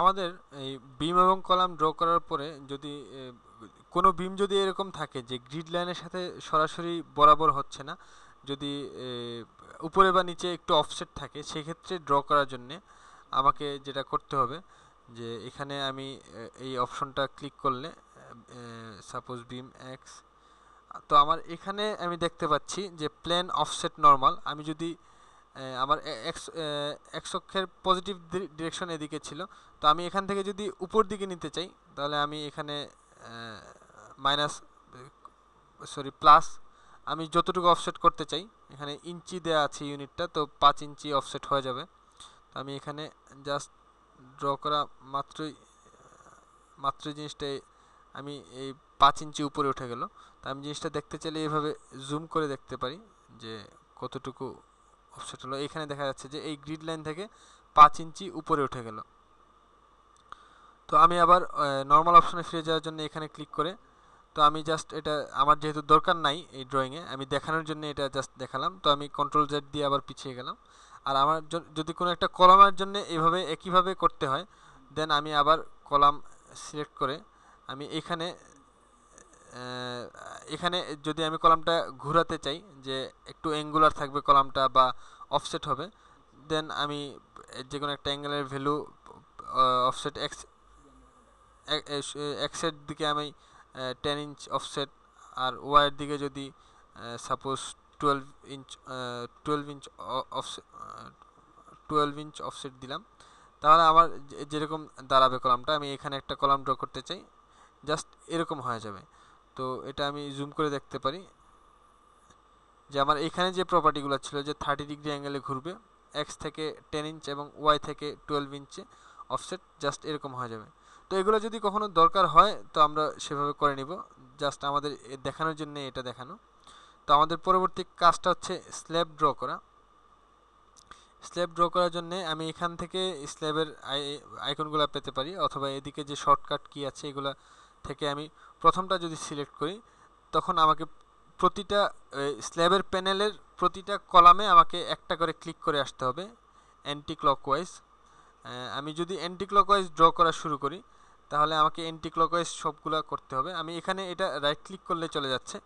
আমাদের এই বিম এবং কলাম ড্র করার পরে যদি কোনো বিম যদি এরকম থাকে যে গ্রিড লাইনের সাথে সরাসরি বরাবর হচ্ছে না, যদি উপরে বা নিচে একটু অফসেট থাকে, সেক্ষেত্রে ড্র করার জন্যে আমাকে যেটা করতে হবে যে এখানে আমি এই অপশনটা ক্লিক করলে সাপোজ বিম এক্স তো আমার এখানে আমি দেখতে পাচ্ছি যে প্লেন অফসেট নর্মাল আমি যদি আমার এক্স অক্ষের পজিটিভ ডিরেকশন এদিকে ছিল। তো আমি এখান থেকে যদি উপর দিকে নিতে চাই, তাহলে আমি এখানে মাইনাস সরি প্লাস আমি যতটুকু অফসেট করতে চাই, এখানে ইঞ্চি দেওয়া আছে ইউনিটটা, তো পাঁচ ইঞ্চি অফসেট হয়ে যাবে। তো আমি এখানে জাস্ট ড্র করা মাত্রই মাত্রই জিনিসটা আমি এই পাঁচ ইঞ্চি উপরে উঠে গেল। তো আমি জিনিসটা দেখতে চাইলে এইভাবে জুম করে দেখতে পারি যে কতটুকু অফসেট হলো এখানে দেখা যাচ্ছে যে এই গ্রিড লাইন থেকে পাঁচ ইঞ্চি উপরে উঠে গেল। তো আমি আবার নর্মাল অপশনে ফিরে যাওয়ার জন্য এখানে ক্লিক করে, তো আমি জাস্ট এটা, আমার যেহেতু দরকার নাই এই ড্রয়িংয়ে আমি দেখানোর জন্য এটা জাস্ট দেখালাম, তো আমি কন্ট্রোল জেড দিয়ে আবার পিছিয়ে গেলাম। আর আমার যদি কোনো একটা কলামের জন্য এভাবে, একইভাবে করতে হয় দেন আমি আবার কলাম সিলেক্ট করে, আমি এখানে এখানে যদি আমি কলামটা ঘোরাতে চাই, যে একটু অ্যাঙ্গুলার থাকবে কলামটা বা অফসেট হবে দেন আমি যে কোনো একটা অ্যাঙ্গেলের ভ্যালু অফসেট এক্স এক্সের দিকে আমি টেন ইঞ্চ অফসেট আর ওয়াইয়ের দিকে যদি suppose twelve inch twelve inch offset twelve inch offset দিলাম, তাহলে আমার যেরকম দাঁড়াবে কলামটা, আমি এখানে একটা কলাম ড্র করতে চাই জাস্ট এরকম হয়ে যাবে। তো এটা আমি জুম করে দেখতে পারি যে আমার এখানে যে প্রপার্টিগুলো ছিল যে থার্টি ডিগ্রি অ্যাঙ্গেলে ঘুরবে এক্স থেকে টেন ইঞ্চ এবং ওয়াই থেকে টুয়েলভ ইঞ্চে অফসেট জাস্ট এরকম হয়ে যাবে। তো এগুলো যদি কখনো দরকার হয় তো আমরা সেভাবে করে নিব। জাস্ট আমাদের দেখানোর জন্য এটা দেখানো। তো আমাদের পরবর্তী কাজটা হচ্ছে স্ল্যাব ড্র করা। স্ল্যাব ড্র করার জন্য আমি এখান থেকে স্ল্যাবের আইকনগুলো পেতে পারি অথবা এদিকে যে শর্টকাট কি আছে এগুলা থেকে আমি প্রথমটা যদি সিলেক্ট করি, তখন আমাকে প্রতিটা স্ল্যাবের প্যানেলের প্রতিটা কলামে আমাকে একটা করে ক্লিক করে আসতে হবে অ্যান্টি ক্লকওয়াইজ আমি যদি অ্যান্টি ক্লকওয়াইজ ড্র করা শুরু করি, তাহলে আমাকে অ্যান্টি ক্লকওয়াইজ সবগুলা করতে হবে। আমি এখানে এটা রাইট ক্লিক করলে চলে যাচ্ছে।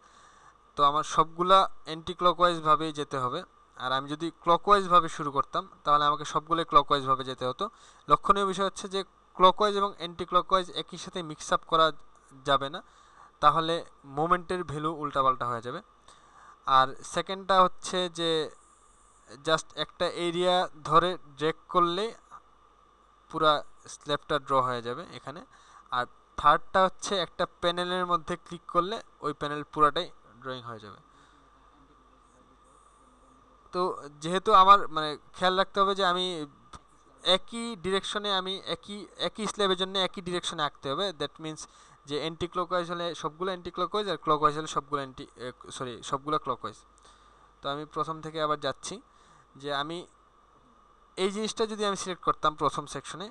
তো আমার সবগুলা অ্যান্টি ক্লকওয়াইজভাবেই যেতে হবে। আর আমি যদি ক্লকওয়াইজভাবে শুরু করতাম, তাহলে আমাকে সবগুলোই ক্লকওয়াইজভাবে যেতে হতো। লক্ষণীয় বিষয় হচ্ছে যে ক্লকওয়াইজ এবং অ্যান্টি ক্লকওয়াইজ একই সাথে মিক্স আপ করা যাবে না। তাহলে মোমেন্টের ভ্যালু উল্টাপাল্টা হয়ে যাবে। আর সেকেন্ডটা হচ্ছে যে জাস্ট একটা এরিয়া ধরে ড্রেক করলে পুরা স্ল্যাবটা ড্র হয়ে যাবে এখানে। আর থার্ডটা হচ্ছে একটা প্যানেলের মধ্যে ক্লিক করলে ওই প্যানেল পুরাটাই ড্রয়িং হয়ে যাবে। তো যেহেতু আমার মানে খেয়াল রাখতে হবে যে আমি একই ডিরেকশনে আমি একই একই স্ল্যাবের জন্য একই ডিরেকশনে আঁকতে হবে। দ্যাট মিন্স যে অ্যান্টি ক্লকওয়াইজ হলে সবগুলো অ্যান্টি ক্লকওয়াইজ আর ক্লকওয়াইজ হলে সবগুলো অ্যান্টি সরি সবগুলো ক্লকওয়াইজ তো আমি প্রথম থেকে আবার যাচ্ছি যে আমি এই জিনিসটা যদি আমি সিলেক্ট করতাম প্রথম সেকশনে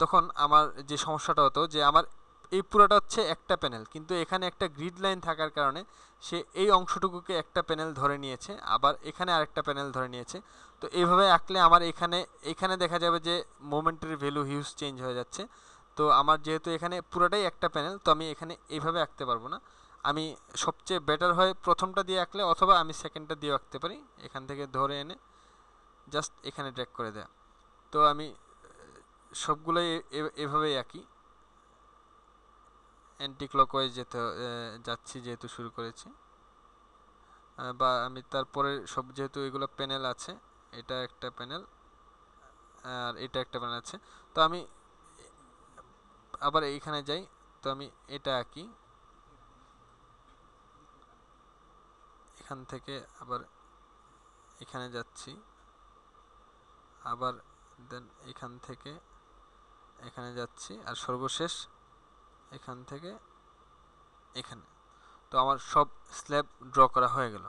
তখন আমার যে সমস্যাটা হতো যে আমার এই পুরোটা হচ্ছে একটা প্যানেল কিন্তু এখানে একটা গ্রিড লাইন থাকার কারণে সে এই অংশটুকুকে একটা প্যানেল ধরে নিয়েছে, আবার এখানে আরেকটা প্যানেল ধরে নিয়েছে। তো এইভাবে আঁকলে আমার এখানে এখানে দেখা যাবে যে মোমেন্টের ভ্যালু হিউজ চেঞ্জ হয়ে যাচ্ছে। তো আমার যেহেতু এখানে পুরোটাই একটা প্যানেল তো আমি এখানে এইভাবে আঁকতে পারব না। আমি সবচেয়ে বেটার হয় প্রথমটা দিয়ে আঁকলে অথবা আমি সেকেন্ডটা দিয়ে আঁকতে পারি, এখান থেকে ধরে এনে জাস্ট এখানে ড্র্যাক করে দেয়া। তো আমি, সবগুলোই এভাবেই আঁকি। অ্যান্টি ক্লকওয়াইজ যেতে যাচ্ছি যেহেতু শুরু করেছি। বা আমি তারপরে সব যেহেতু এগুলো প্যানেল আছে, এটা একটা প্যানেল আর এটা একটা প্যানেল আছে। তো আমি আবার এইখানে যাই, তো আমি এটা আঁকি। এখান থেকে আবার এখানে যাচ্ছি। আবার দেন এখান থেকে এখানে যাচ্ছি, আর সর্বশেষ এখান থেকে এখানে। তো আমার সব স্ল্যাব ড্র করা হয়ে গেল।